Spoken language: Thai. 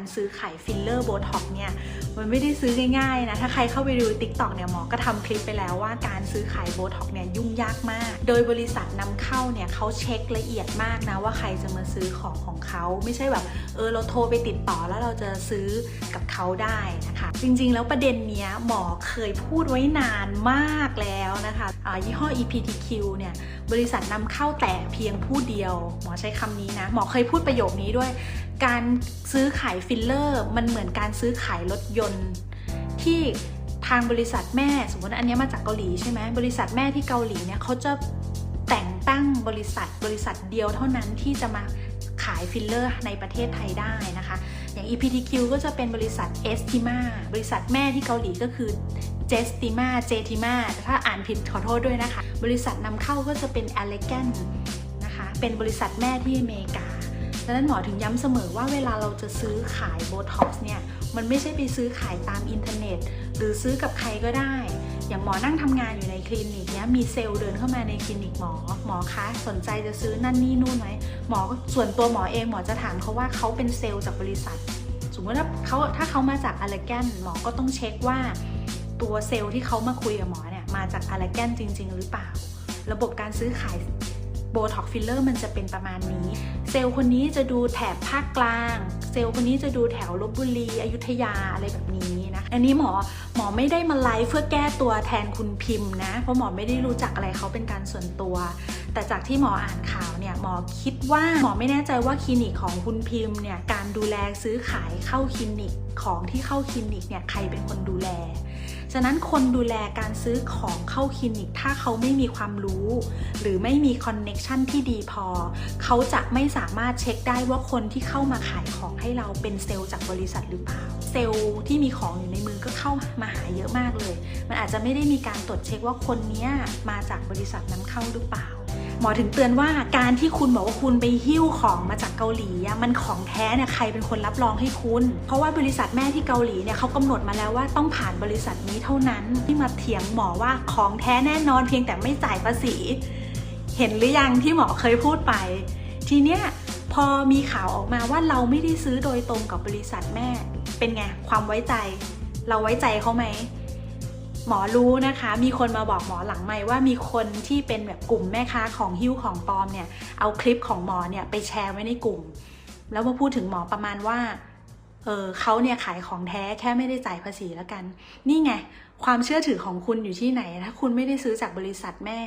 การซื้อขายฟิลเลอร์โบท็อกเนี่ยมันไม่ได้ซื้อง่ายๆนะ ถ้าใครเข้าไปดู t ิ k t o k เนี่ยหมอก็ทำคลิปไปแล้วว่าการซื้อขายโบท็อกเนี่ยยุ่งยากมาก โดยบริษัทนำเข้าเนี่ยเขาเช็คละเอียดมากนะว่าใครจะมาซื้อของของเขาไม่ใช่แบบเออเราโทรไปติดต่อแล้วเราจะซื้อกับเขาได้นะคะ จริงๆ แล้วประเด็นเนี้ยหมอเคยพูดไว้นานมากแล้วนะคะยี่ห้อ EPTQ เนี่ยบริษัทนำเข้าแต่เพียงผู้เดียว หมอใช้คำนี้นะ หมอเคยพูดประโยคนี้ด้วย การซื้อขายฟิลเลอร์ มันเหมือนการซื้อขายรถยนต์ ที่ทางบริษัทแม่สมมติอันนี้มาจากเกาหลีใช่ไหมบริษัทแม่ที่เกาหลีเนี่ยเขาจะแต่งตั้งบริษัทบริษัทเดียวเท่านั้นที่จะมาขายฟิลเลอร์ในประเทศไทยได้นะคะ อย่าง EPTQ ก็จะเป็นบริษัท Estima บริษัทแม่ที่เกาหลีก็คือ j e s t i m a j t i m a ถ้าอ่านผิดขอโทษด้วยนะคะ บริษัทนำเข้าก็จะเป็น Elegant นะคะ เป็นบริษัทแม่ที่อเมริกา ดังนั้นหมอถึงย้ำเสมอว่าเวลาเราจะซื้อขายโบท็อกซ์เนี่ย มันไม่ใช่ไปซื้อขายตามอินเทอร์เน็ต หรือซื้อกับใครก็ได้ อย่างหมอนั่งทำงานอยู่ในคลินิกเนี้ยมีเซลล์เดินเข้ามาในคลินิกหมอ หมอคะสนใจจะซื้อนั่นนี่นู่นไหมหมอส่วนตัวหมอเองหมอจะถามเขาว่าเขาเป็นเซลล์จากบริษัท สมมติว่าเขาถ้าเขามาจากอะไรแกนหมอก็ต้องเช็คว่า ตัวเซลล์ที่เขามาคุยกับหมอเนี่ยมาจากอะไรแกนจริง ๆ หรือเปล่า ระบบการซื้อขายโบท็อกฟิลเลอร์มันจะเป็นประมาณนี้ เซลล์คนนี้จะดูแถบภาคกลาง เซลล์คนนี้จะดูแถวลบบุรีอยุธยาอะไรแบบนี้นะอันนี้หมอหมอไม่ได้มาไลฟ์เพื่อแก้ตัวแทนคุณพิมพ์นะ เพราะหมอไม่ได้รู้จักอะไรเขาเป็นการส่วนตัว แต่จากที่หมออ่านข่าวเนี่ยหมอคิดว่าหมอไม่แน่ใจว่าคลินิกของคุณพิมพ์เนี่ยการดูแลซื้อขายเข้าคลินิกของที่เข้าคลินิกเนี่ยใครเป็นคนดูแล ฉะนั้นคนดูแลการซื้อของเข้าคลินิก ถ้าเขาไม่มีความรู้ หรือไม่มีคอนเน็กชันที่ดีพอ เขาจะไม่สามารถเช็คได้ว่าคนที่เข้ามาขายของให้เราเป็นเซลล์จากบริษัทหรือเปล่า เซลล์ที่มีของอยู่ในมือก็เข้ามาหาเยอะมากเลย มันอาจจะไม่ได้มีการตรวจเช็คว่าคนนี้มาจากบริษัทนำเข้าหรือเปล่า หมอถึงเตือนว่าการที่คุณบอกว่าคุณไปหิ้วของมาจากเกาหลีมันของแท้เนี่ยใครเป็นคนรับรองให้คุณ เพราะว่าบริษัทแม่ที่เกาหลีเนี่ยเขากำหนดมาแล้วว่าต้องผ่านบริษัทนี้เท่านั้นที่มาเถียงหมอว่าของแท้แน่นอนเพียงแต่ไม่จ่ายภาษี เห็นหรือยังที่หมอเคยพูดไป ทีเนี้ยพอมีข่าวออกมาว่าเราไม่ได้ซื้อโดยตรงกับบริษัทแม่ เป็นไงความไว้ใจ เราไว้ใจเขาไหม หมอรู้นะคะ มีคนมาบอกหมอหลังไม่ว่ามีคนที่เป็นแบบกลุ่มแม่ค้าของหิ้วของปลอมเนี่ย เอาคลิปของหมอเนี่ยไปแชร์ไว้ในกลุ่ม แล้วมาพูดถึงหมอประมาณว่า เออเขาเนี่ยขายของแท้แค่ไม่ได้จ่ายภาษีแล้วกัน นี่ไง ความเชื่อถือของคุณอยู่ที่ไหน ถ้าคุณไม่ได้ซื้อจากบริษัทแม่